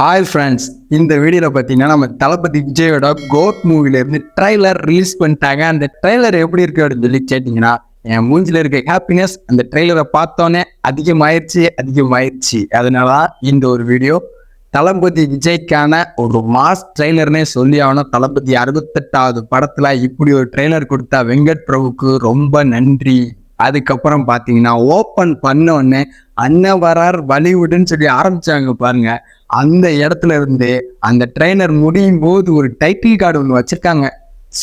Hi friends இந்த வீடியோவில் பார்த்தீங்கன்னா நம்ம தளபதி விஜயோட கோட் மூவிலேருந்து ட்ரைலர் ரிலீஸ் பண்ணிட்டாங்க. அந்த ட்ரைலர் எப்படி இருக்கு அப்படின்னு சொல்லி கேட்டிங்கன்னா என் மூஞ்சில் இருக்க ஹாப்பினஸ் அந்த ட்ரெய்லரை பார்த்தோன்னே அதிகமாயிருச்சு அதிகமாயிருச்சு. அதனால இந்த ஒரு வீடியோ தளபதி விஜய்க்கான ஒரு மாஸ் ட்ரெய்லர்னே சொல்லி ஆகணும். தளபதி அறுபத்தெட்டாவது படத்தில் இப்படி ஒரு ட்ரெய்லர் கொடுத்தா வெங்கட் பிரபுக்கு ரொம்ப நன்றி. அதுக்கப்புறம் பார்த்தீங்கன்னா ஓப்பன் பண்ண உடனே அண்ணன் வரார் வலிவுடுன்னு சொல்லி ஆரம்பிச்சாங்க பாருங்க. அந்த இடத்துல இருந்து அந்த ட்ரெய்லர் முடியும் போது ஒரு டைட்டில் கார்டு ஒன்று வச்சிருக்காங்க.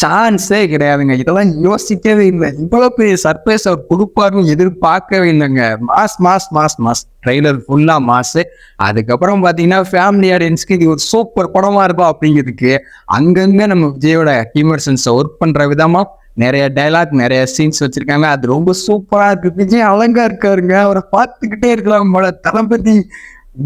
சான்ஸே கிடையாதுங்க. இதெல்லாம் யோசிக்கவே இல்லை. இவ்வளோ பெரிய சர்ப்ரைஸ் அவர் கொடுப்பாருன்னு எதிர்பார்க்கவே இல்லைங்க. Mass mass mass mass trailer ஃபுல்லாக மாஸ் அதுக்கப்புறம் பார்த்தீங்கன்னா ஃபேமிலி ஆடியன்ஸ்க்கு இது ஒரு சூப்பர் படமாக இருக்கும் அப்படிங்கிறதுக்கு அங்கங்கே நம்ம விஜயோட ஹியூமர்சன்ஸை ஒர்க் பண்ணுற விதமாக நிறைய டைலாக் நிறைய சீன்ஸ் வச்சிருக்காங்க. அது ரொம்ப சூப்பரா இருக்கு. விஜய் அழகா இருக்காருங்க. அவரை பார்த்துக்கிட்டே இருக்கலாம் போல. தளபதி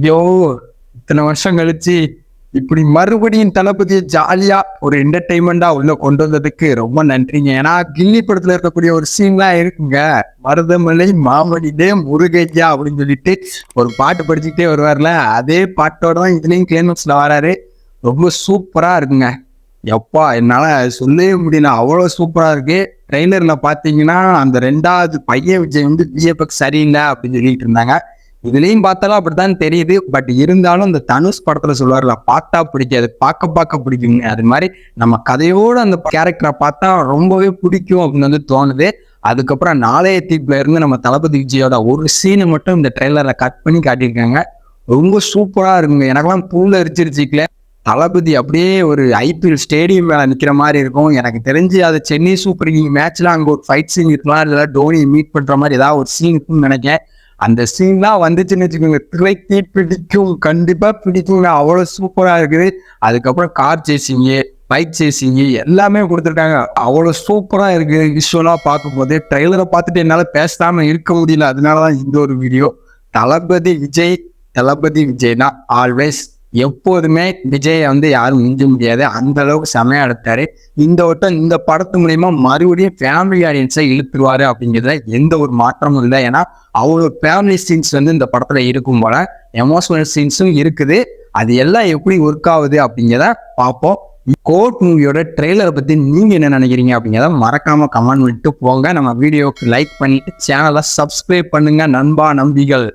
ஐயோ இத்தனை வருஷம் கழிச்சு இப்படி மறுபடியும் தளபதியை ஜாலியா ஒரு என்டர்டைன்மெண்டா உள்ள கொண்டு வந்ததுக்கு ரொம்ப நன்றிங்க. ஏன்னா கில்லி படத்துல இருக்கக்கூடிய ஒரு சீன்லாம் இருக்குங்க. மருதமலை மாமனிதே முருகையா அப்படின்னு சொல்லிட்டு ஒரு பாட்டு படிச்சுக்கிட்டே வருவார்ல. அதே பாட்டோட தான் இதுலயும் கிளைமேக்ஸ்ல வராரு. ரொம்ப சூப்பரா இருக்குங்க. எப்பா என்னால சொல்லவே முடியல. அவ்வளவு சூப்பரா இருக்கு. ட்ரெய்லர்ல பாத்தீங்கன்னா அந்த ரெண்டாவது பையன் விஜய் வந்து விஜயபக் சரியில்லை அப்படின்னு சொல்லிட்டு இருந்தாங்க. இதுலயும் பார்த்தாலும் அப்படித்தான் தெரியுது. பட் இருந்தாலும் அந்த தனுஷ் படத்துல சொல்லுவார்ல பார்த்தா பிடிக்காது பார்க்க பார்க்க பிடிக்குங்க. அது மாதிரி நம்ம கதையோட அந்த கேரக்டரை பார்த்தா ரொம்பவே பிடிக்கும் அப்படின்னு வந்து தோணுது. அதுக்கப்புறம் நாளைய தீப்ல இருந்து நம்ம தளபதி விஜயோட ஒரு சீனை மட்டும் இந்த ட்ரெய்லர்ல கட் பண்ணி காட்டியிருக்காங்க. ரொம்ப சூப்பரா இருக்குங்க. எனக்கெல்லாம் பூல எரிச்சிருச்சிக்கல தளபதி அப்படியே ஒரு ஐபிஎல் ஸ்டேடியம் மேலே நிற்கிற மாதிரி இருக்கும். எனக்கு தெரிஞ்சு அது சென்னை சூப்பர் கிங் மேட்ச்ல அங்கே ஒரு ஃபைட் சீன் இருக்கலாம் இல்லை டோனி மீட் பண்ணுற மாதிரி ஏதாவது ஒரு சீன் இருக்குன்னு நினைக்கிறேன். அந்த சீன்லாம் வந்துச்சுன்னு வச்சுக்கோங்க. திரைக்கு பிடிக்கும் கண்டிப்பாக பிடிக்குங்க. அவ்வளோ சூப்பராக இருக்குது. அதுக்கப்புறம் கார் சேசிங்கு பைக் சேசிங்கு எல்லாமே கொடுத்துருக்காங்க. அவ்வளோ சூப்பராக இருக்குது விஷுவலாக பார்க்கும்போது. ட்ரெய்லரை பார்த்துட்டு என்னால் பேசாமல் இருக்க முடியல. அதனால தான் இந்த ஒரு வீடியோ தளபதி விஜய் தளபதி விஜய்னா ஆல்வேஸ் எப்போதுமே விஜயை வந்து யாரும் மிஞ்ச முடியாது. அந்த அளவுக்கு செமையா எடுத்தாரு. இந்த வட்டம் இந்த படத்து மூலயமா மறுபடியும் ஃபேமிலி ஆடியன்ஸை இழுத்துருவாரு அப்படிங்கிறதுல எந்த ஒரு மாற்றமும் இல்லை. ஏன்னா அவ்வளோ ஃபேமிலி சீன்ஸ் வந்து இந்த படத்துல இருக்கும் போல எமோஷனல் சீன்ஸும் இருக்குது. அது எல்லாம் எப்படி ஒர்க் ஆகுது அப்படிங்கிறத பார்ப்போம். கோட் மூவியோட ட்ரெய்லரை பத்தி நீங்க என்ன நினைக்கிறீங்க அப்படிங்கிறத மறக்காம கமெண்ட் பண்ணிட்டு போங்க. நம்ம வீடியோக்கு லைக் பண்ணிட்டு சேனலை சப்ஸ்கிரைப் பண்ணுங்க நண்பா நம்பிகள்.